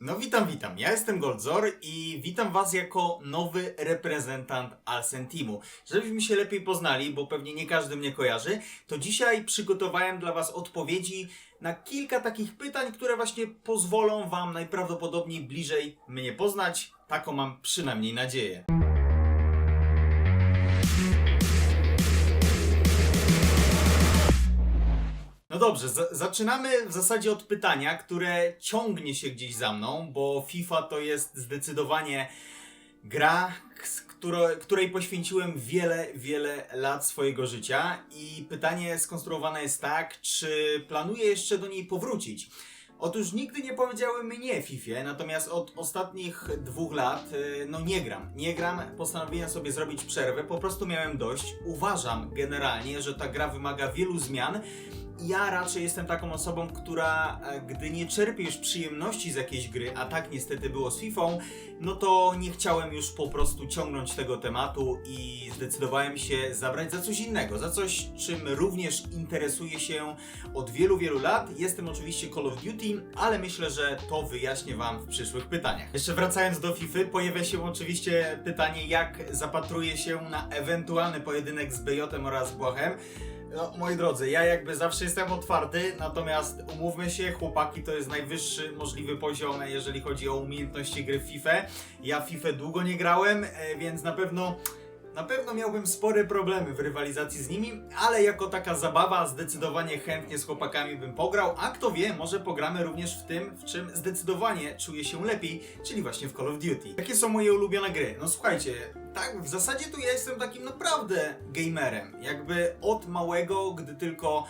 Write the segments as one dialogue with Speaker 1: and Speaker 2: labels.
Speaker 1: No witam, witam. Ja jestem Goldzor i witam Was jako nowy reprezentant Alsen Teamu. Żebyśmy się lepiej poznali, bo pewnie nie każdy mnie kojarzy, to dzisiaj przygotowałem dla Was odpowiedzi na kilka takich pytań, które właśnie pozwolą Wam najprawdopodobniej bliżej mnie poznać. Taką mam przynajmniej nadzieję. No dobrze, za- zaczynamy w zasadzie od pytania, które ciągnie się gdzieś za mną, bo FIFA to jest zdecydowanie gra, z któro, której poświęciłem wiele, wiele lat swojego życia i pytanie skonstruowane jest tak, czy planuję jeszcze do niej powrócić. Otóż nigdy nie powiedziałem nie FIFA, natomiast od ostatnich dwóch lat y, no nie gram. Nie gram, postanowiłem sobie zrobić przerwę, po prostu miałem dość. Uważam generalnie, że ta gra wymaga wielu zmian ja raczej jestem taką osobą, która e, gdy nie czerpie już przyjemności z jakiejś gry, a tak niestety było z FIFA, no to nie chciałem już po prostu ciągnąć tego tematu i zdecydowałem się zabrać za coś innego, za coś, czym również interesuję się od wielu, wielu lat. Jestem oczywiście Call of Duty, ale myślę, że to wyjaśnię Wam w przyszłych pytaniach. Jeszcze wracając do FIFA, pojawia się oczywiście pytanie, jak zapatruję się na ewentualny pojedynek z BJ oraz Błachem. No, moi drodzy, ja jakby zawsze jestem otwarty, natomiast umówmy się, chłopaki to jest najwyższy możliwy poziom, jeżeli chodzi o umiejętności gry w FIFA. Ja FIFA długo nie grałem, e, więc na pewno na pewno miałbym spore problemy w rywalizacji z nimi, ale jako taka zabawa zdecydowanie chętnie z chłopakami bym pograł, a kto wie, może pogramy również w tym, w czym zdecydowanie czuję się lepiej, czyli właśnie w Call of Duty. Jakie są moje ulubione gry? No słuchajcie, tak, w zasadzie tu ja jestem takim naprawdę gamerem. Jakby od małego, gdy tylko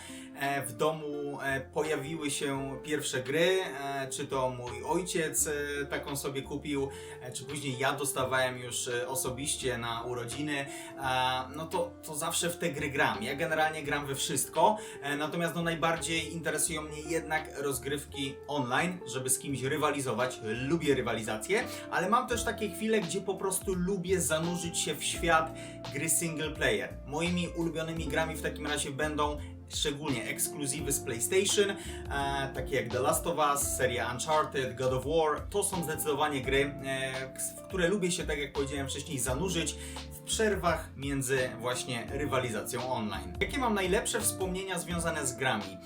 Speaker 1: w domu e, pojawiły się pierwsze gry, e, czy to mój ojciec e, taką sobie kupił, e, czy później ja dostawałem już e, osobiście na urodziny, e, no to, to zawsze w te gry gram. Ja generalnie gram we wszystko, e, natomiast no najbardziej interesują mnie jednak rozgrywki online, żeby z kimś rywalizować. Lubię rywalizację, ale mam też takie chwile, gdzie po prostu lubię zanurzyć się w świat gry single player. Moimi ulubionymi grami w takim razie będą szczególnie ekskluzywy z PlayStation, e, takie jak The Last of Us, seria Uncharted, God of War. To są zdecydowanie gry, e, w które lubię się, tak jak powiedziałem wcześniej, zanurzyć w przerwach między właśnie rywalizacją online. Jakie mam najlepsze wspomnienia związane z grami?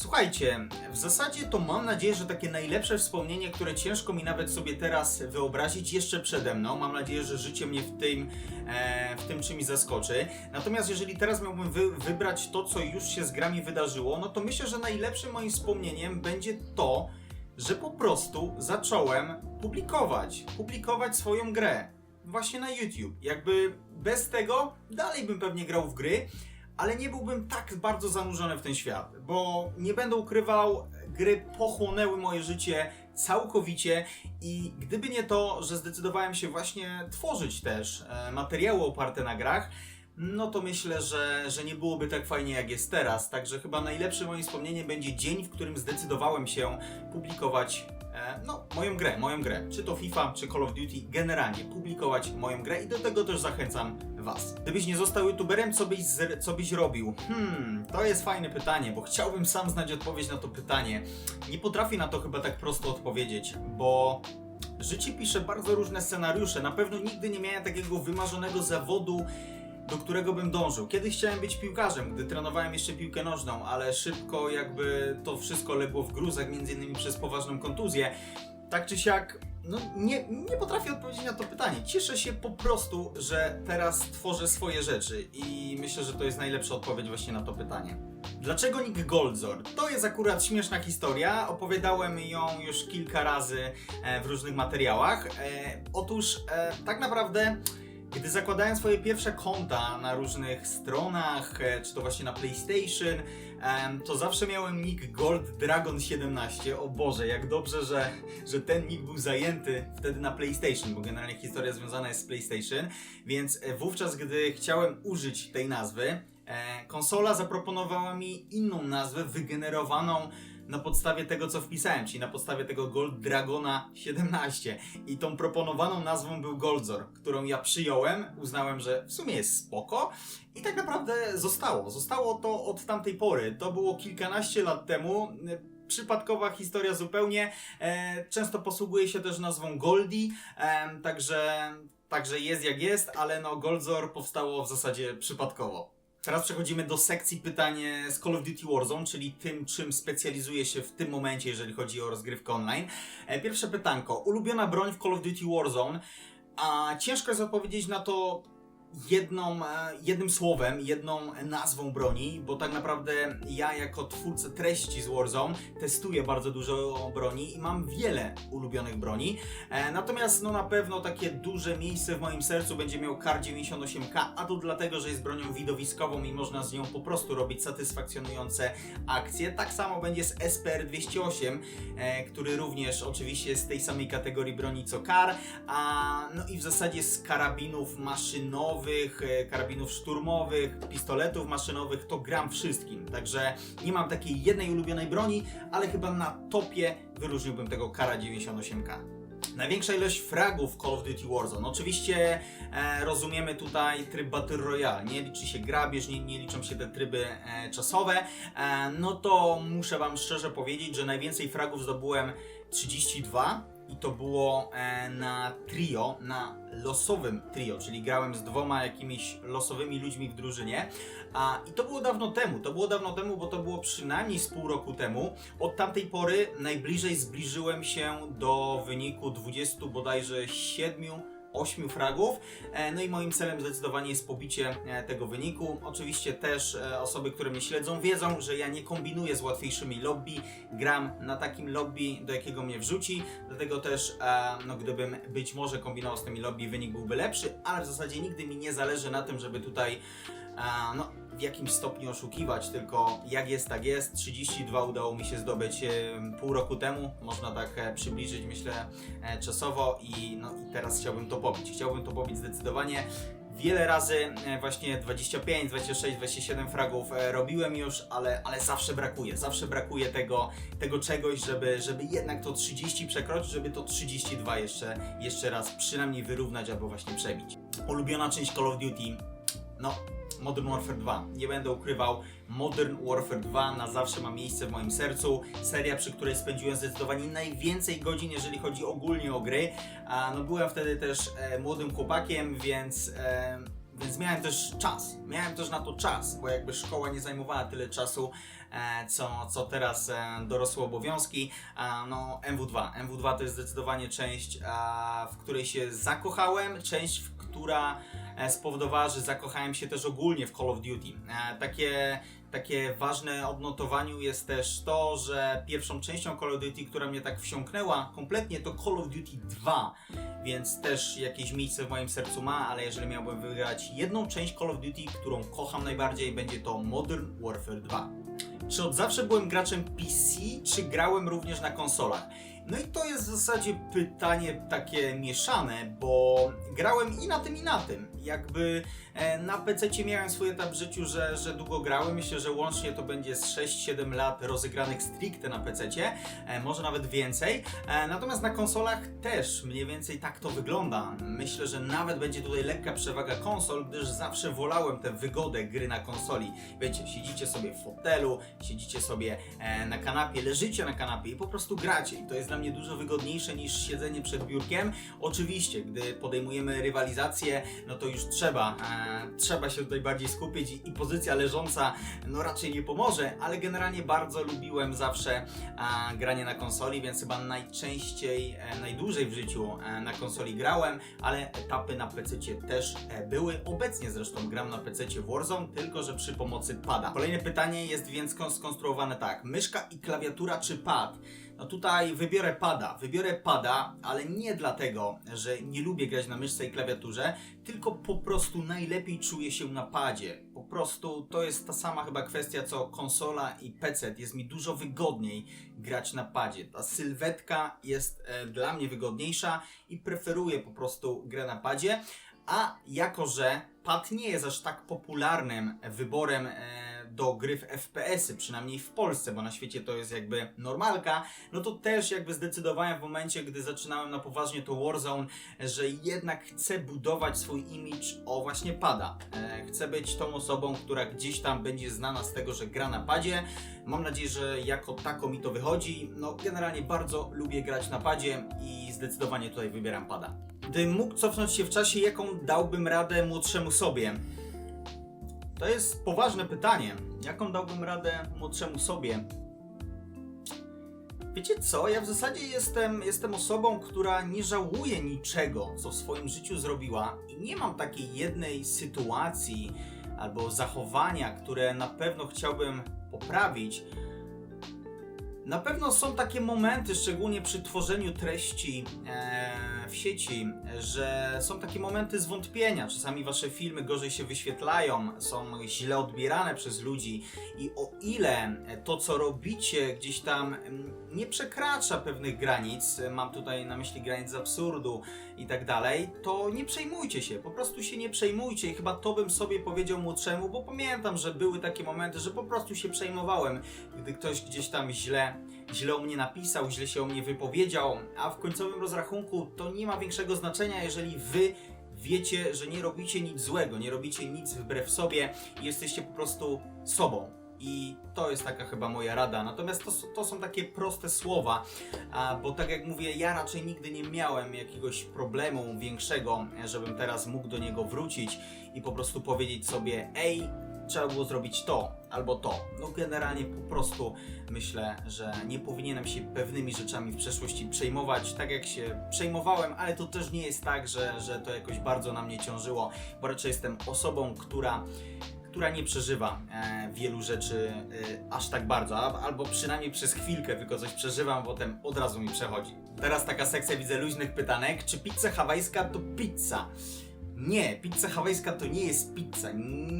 Speaker 1: Słuchajcie, w zasadzie to mam nadzieję, że takie najlepsze wspomnienie, które ciężko mi nawet sobie teraz wyobrazić, jeszcze przede mną. Mam nadzieję, że życie mnie w tym, e, w tym czymś zaskoczy. Natomiast jeżeli teraz miałbym wy, wybrać to, co już się z grami wydarzyło, no to myślę, że najlepszym moim wspomnieniem będzie to, że po prostu zacząłem publikować, publikować swoją grę. Właśnie na YouTube. Jakby bez tego dalej bym pewnie grał w gry, ale nie byłbym tak bardzo zanurzony w ten świat, bo nie będę ukrywał, gry pochłonęły moje życie całkowicie i gdyby nie to, że zdecydowałem się właśnie tworzyć też e, materiały oparte na grach, no to myślę, że, że nie byłoby tak fajnie jak jest teraz. Także chyba najlepsze moim wspomnieniem będzie dzień, w którym zdecydowałem się publikować e, no, moją grę, moją grę. Czy to FIFA, czy Call of Duty, generalnie publikować moją grę i do tego też zachęcam Was. Gdybyś nie został youtuberem, co byś, co byś robił? Hmm, to jest fajne pytanie, bo chciałbym sam znać odpowiedź na to pytanie. Nie potrafię na to chyba tak prosto odpowiedzieć, bo życie pisze bardzo różne scenariusze. Na pewno nigdy nie miałem takiego wymarzonego zawodu, do którego bym dążył. Kiedyś chciałem być piłkarzem, gdy trenowałem jeszcze piłkę nożną, ale szybko jakby to wszystko legło w gruzach, między innymi przez poważną kontuzję. Tak czy siak, no nie, nie potrafię odpowiedzieć na to pytanie. Cieszę się po prostu, że teraz tworzę swoje rzeczy i myślę, że to jest najlepsza odpowiedź właśnie na to pytanie. Dlaczego Nick Goldzor? To jest akurat śmieszna historia. Opowiadałem ją już kilka razy e, w różnych materiałach. E, otóż e, tak naprawdę gdy zakładałem swoje pierwsze konta na różnych stronach, e, czy to właśnie na PlayStation, to zawsze miałem nick Gold Dragon 17. O Boże, jak dobrze, że, że ten nick był zajęty wtedy na PlayStation, bo generalnie historia związana jest z PlayStation. Więc e, wówczas, gdy chciałem użyć tej nazwy, e, konsola zaproponowała mi inną nazwę wygenerowaną na podstawie tego, co wpisałem, czyli na podstawie tego Gold Dragona 17. I tą proponowaną nazwą był Goldzor, którą ja przyjąłem, uznałem, że w sumie jest spoko i tak naprawdę zostało. Zostało to od tamtej pory. To było kilkanaście lat temu. przypadkowa historia zupełnie. E, często posługuje się też nazwą Goldie, em, także, także jest jak jest, ale no Goldzor powstało w zasadzie przypadkowo. Teraz przechodzimy do sekcji pytań e, z Call of Duty Warzone, czyli tym, czym specjalizuję się w tym momencie, jeżeli chodzi o rozgrywkę online. E, Pierwsze pytanko. Ulubiona broń w Call of Duty Warzone? A ciężko jest odpowiedzieć na to jedną, e, jednym słowem, jedną nazwą broni, bo tak naprawdę ja jako twórca treści z Warzone testuję bardzo dużo broni i mam wiele ulubionych broni. E, natomiast no na pewno takie duże miejsce w moim sercu będzie miał Kar 98K, a to dlatego, że jest bronią widowiskową i można z nią po prostu robić satysfakcjonujące akcje. Tak samo będzie z SPR-208, e, który również oczywiście jest z tej samej kategorii broni co Kar, a no i w zasadzie z karabinów maszynowych, e, karabinów szturmowych, pistoletów maszynowych to gram wszystkim. Także nie mam takiej jednej ulubionej broni, ale chyba na topie wyróżniłbym tego Kara 98K. Największa ilość fragów Call of Duty Warzone. Oczywiście e, rozumiemy tutaj tryb Battle Royale. Nie liczy się grabież, nie, nie liczą się te tryby e, czasowe. E, no to muszę Wam szczerze powiedzieć, że najwięcej fragów zdobyłem 32 i to było e, na trio, na losowym trio, czyli grałem z dwoma jakimiś losowymi ludźmi w drużynie. A, I to było dawno temu, to było dawno temu, bo to było przynajmniej z pół roku temu. Od tamtej pory najbliżej zbliżyłem się do wyniku 20 bodajże 7 8 fragów. E, No i moim celem zdecydowanie jest pobicie e, tego wyniku. Oczywiście też e, osoby, które mnie śledzą, wiedzą, że ja nie kombinuję z łatwiejszymi lobby. Gram na takim lobby, do jakiego mnie wrzuci. Dlatego też, no gdybym być może kombinował z tymi lobby, wynik byłby lepszy, ale w zasadzie nigdy mi nie zależy na tym, żeby tutaj no, w jakimś stopniu oszukiwać, tylko jak jest, tak jest. 32 udało mi się zdobyć pół roku temu, można tak e, przybliżyć, myślę, e, czasowo i, no, i teraz chciałbym to pobić. Chciałbym to pobić zdecydowanie. Wiele razy e, właśnie 25, 26, 27 fragów robiłem już, ale, ale zawsze brakuje. Zawsze brakuje tego, tego czegoś, żeby, żeby jednak to 30 przekroczyć, żeby to 32 jeszcze, jeszcze raz przynajmniej wyrównać albo właśnie przebić. Ulubiona część Call of Duty? No, Modern Warfare 2. Nie będę ukrywał, Modern Warfare 2 na zawsze ma miejsce w moim sercu. Seria, przy której spędziłem zdecydowanie najwięcej godzin, jeżeli chodzi ogólnie o gry. A, no byłem wtedy też e, młodym chłopakiem, więc, e, więc miałem też czas. Miałem też na to czas, bo jakby szkoła nie zajmowała tyle czasu, co, co teraz e, dorosłe obowiązki. A, no MW2. MW2 to jest zdecydowanie część, w której się zakochałem, część, która e, spowodowała, że zakochałem się też ogólnie w Call of Duty. E, takie, takie ważne odnotowaniu jest też to, że pierwszą częścią Call of Duty, która mnie tak wsiąknęła kompletnie, to Call of Duty 2, więc też jakieś miejsce w moim sercu ma, ale jeżeli miałbym wygrać jedną część Call of Duty, którą kocham najbardziej, będzie to Modern Warfare 2. Czy od zawsze byłem graczem PC, czy grałem również na konsolach? No i to jest w zasadzie pytanie takie mieszane, bo grałem i na tym, i na tym. Jakby e, na PC miałem swój etap w życiu, że, że długo grałem. Myślę, że łącznie to będzie z 6-7 lat rozegranych stricte na PC, e, może nawet więcej. E, natomiast na konsolach też mniej więcej tak to wygląda. Myślę, że nawet będzie tutaj lekka przewaga konsol, gdyż zawsze wolałem tę wygodę gry na konsoli. Wiecie, siedzicie sobie w fotelu, siedzicie sobie na kanapie, leżycie na kanapie i po prostu gracie. I to jest dla mnie dużo wygodniejsze niż siedzenie przed biurkiem. Oczywiście, gdy podejmujemy rywalizację, no to już trzeba, e, trzeba się tutaj bardziej skupić i, i pozycja leżąca no raczej nie pomoże, ale generalnie bardzo lubiłem zawsze e, granie na konsoli, więc chyba najczęściej, e, najdłużej w życiu e, na konsoli grałem, ale etapy na PC też e, były. Obecnie zresztą gram na PC Warzone, tylko że przy pomocy pada. Kolejne pytanie jest więc skon- skonstruowane tak: myszka i klawiatura czy pad? No tutaj wybiorę pada. Wybiorę pada, ale nie dlatego, że nie lubię grać na myszce i klawiaturze, tylko po prostu najlepiej czuję się na padzie. Po prostu to jest ta sama chyba kwestia co konsola i PC. Jest mi dużo wygodniej grać na padzie. Ta sylwetka jest e, dla mnie wygodniejsza i preferuję po prostu grę na padzie. A jako, że pad nie jest aż tak popularnym wyborem e, do gry w FPS-y, przynajmniej w Polsce, bo na świecie to jest jakby normalka, no to też jakby zdecydowałem w momencie, gdy zaczynałem na poważnie to Warzone, że jednak chcę budować swój image o właśnie pada. E, chcę być tą osobą, która gdzieś tam będzie znana z tego, że gra na padzie. Mam nadzieję, że jako tako mi to wychodzi. No generalnie bardzo lubię grać na padzie i zdecydowanie tutaj wybieram pada. Gdybym mógł cofnąć się w czasie, jaką dałbym radę młodszemu sobie? To jest poważne pytanie. Jaką dałbym radę młodszemu sobie? Wiecie co? Ja w zasadzie jestem, jestem osobą, która nie żałuje niczego, co w swoim życiu zrobiła, i nie mam takiej jednej sytuacji albo zachowania, które na pewno chciałbym poprawić. Na pewno są takie momenty, szczególnie przy tworzeniu treści e, w sieci, że są takie momenty zwątpienia. Czasami wasze filmy gorzej się wyświetlają, są źle odbierane przez ludzi i o ile to, co robicie gdzieś tam mm, nie przekracza pewnych granic, mam tutaj na myśli granic absurdu i tak dalej, to nie przejmujcie się, po prostu się nie przejmujcie i chyba to bym sobie powiedział młodszemu, bo pamiętam, że były takie momenty, że po prostu się przejmowałem, gdy ktoś gdzieś tam źle, źle o mnie napisał, źle się o mnie wypowiedział, a w końcowym rozrachunku to nie ma większego znaczenia, jeżeli wy wiecie, że nie robicie nic złego, nie robicie nic wbrew sobie jesteście po prostu sobą. I to jest taka chyba moja rada. Natomiast to, to są takie proste słowa, bo tak jak mówię, ja raczej nigdy nie miałem jakiegoś problemu większego, żebym teraz mógł do niego wrócić i po prostu powiedzieć sobie, ej, trzeba było zrobić to albo to. No generalnie po prostu myślę, że nie powinienem się pewnymi rzeczami w przeszłości przejmować, tak jak się przejmowałem, ale to też nie jest tak, że, że to jakoś bardzo na mnie ciążyło, bo raczej jestem osobą, która która nie przeżywa e, wielu rzeczy e, aż tak bardzo, albo przynajmniej przez chwilkę tylko coś przeżywam, potem od razu mi przechodzi. Teraz taka sekcja widzę luźnych pytanek. Czy pizza hawajska to pizza? Nie, pizza hawajska to nie jest pizza.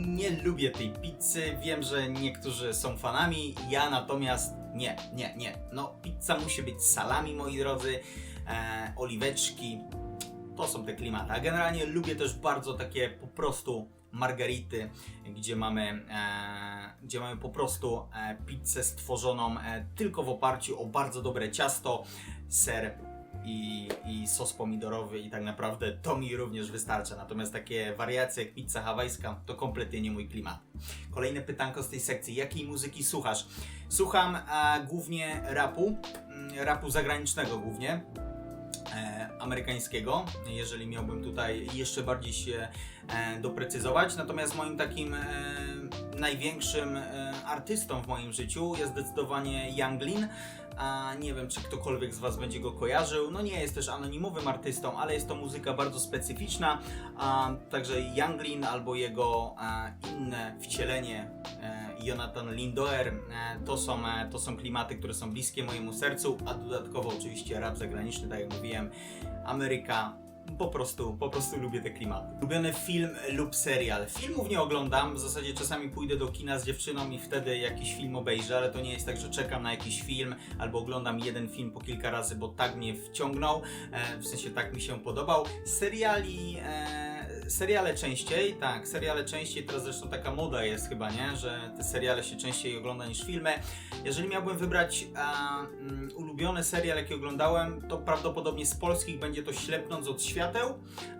Speaker 1: Nie lubię tej pizzy. Wiem, że niektórzy są fanami, ja natomiast nie, nie, nie. No, pizza musi być salami, moi drodzy, e, oliweczki. To są te klimaty. A generalnie lubię też bardzo takie po prostu margarity, gdzie mamy, e, gdzie mamy po prostu e, pizzę stworzoną e, tylko w oparciu o bardzo dobre ciasto, ser i, i sos pomidorowy i tak naprawdę to mi również wystarcza. Natomiast takie wariacje jak pizza hawajska to kompletnie nie mój klimat. Kolejne pytanko z tej sekcji. Jakiej muzyki słuchasz? Słucham e, głównie rapu, mm, rapu zagranicznego głównie. E, amerykańskiego, jeżeli miałbym tutaj jeszcze bardziej się e, doprecyzować. Natomiast moim takim e, największym e, artystą w moim życiu jest zdecydowanie Younglin. A nie wiem, czy ktokolwiek z Was będzie go kojarzył. No nie jest też anonimowym artystą, ale jest to muzyka bardzo specyficzna. A, także Younglin albo jego e, inne wcielenie e, Jonathan Lindoer to, są, to są klimaty, które są bliskie mojemu sercu, a dodatkowo oczywiście rap zagraniczny, tak jak mówiłem, Ameryka. Po prostu, po prostu lubię te klimaty. Ulubiony film lub serial. Filmów nie oglądam, w zasadzie czasami pójdę do kina z dziewczyną i wtedy jakiś film obejrzę, ale to nie jest tak, że czekam na jakiś film albo oglądam jeden film po kilka razy, bo tak mnie wciągnął, e, w sensie tak mi się podobał. Seriali, e, seriale częściej, tak, seriale częściej, teraz zresztą taka moda jest chyba, nie, że te seriale się częściej ogląda niż filmy. Jeżeli miałbym wybrać a, mm, ulubiony serial, jaki oglądałem, to prawdopodobnie z polskich będzie to Ślepnąc od świateł,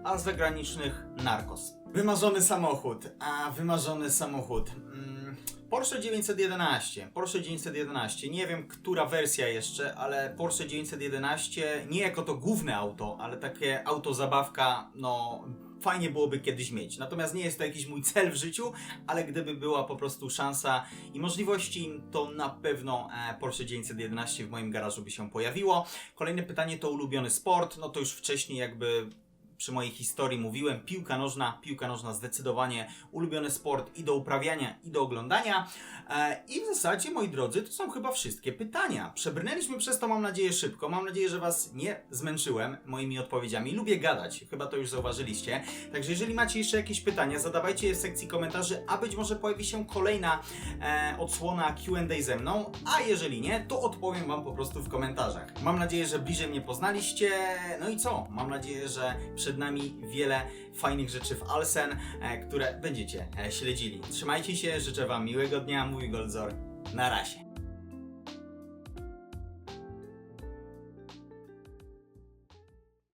Speaker 1: a z zagranicznych Narcos. Wymarzony samochód, a wymarzony samochód. Mm, Porsche 911, Porsche 911, nie wiem która wersja jeszcze, ale Porsche 911 nie jako to główne auto, ale takie auto zabawka, no fajnie byłoby kiedyś mieć. Natomiast nie jest to jakiś mój cel w życiu, ale gdyby była po prostu szansa i możliwości, to na pewno e, Porsche 911 w moim garażu by się pojawiło. Kolejne pytanie to ulubiony sport, no to już wcześniej jakby przy mojej historii mówiłem, piłka nożna, piłka nożna zdecydowanie ulubiony sport i do uprawiania, i do oglądania. E, I w zasadzie, moi drodzy, to są chyba wszystkie pytania. Przebrnęliśmy przez to, mam nadzieję, szybko. Mam nadzieję, że Was nie zmęczyłem moimi odpowiedziami. Lubię gadać, chyba to już zauważyliście. Także jeżeli macie jeszcze jakieś pytania, zadawajcie je w sekcji komentarzy, a być może pojawi się kolejna e, odsłona Q&A ze mną, a jeżeli nie, to odpowiem Wam po prostu w komentarzach. Mam nadzieję, że bliżej mnie poznaliście. No i co? Mam nadzieję, że przed nami wiele fajnych rzeczy w Alsen, e, które będziecie e, śledzili. Trzymajcie się, życzę Wam miłego dnia, mój Goldzor. Na razie.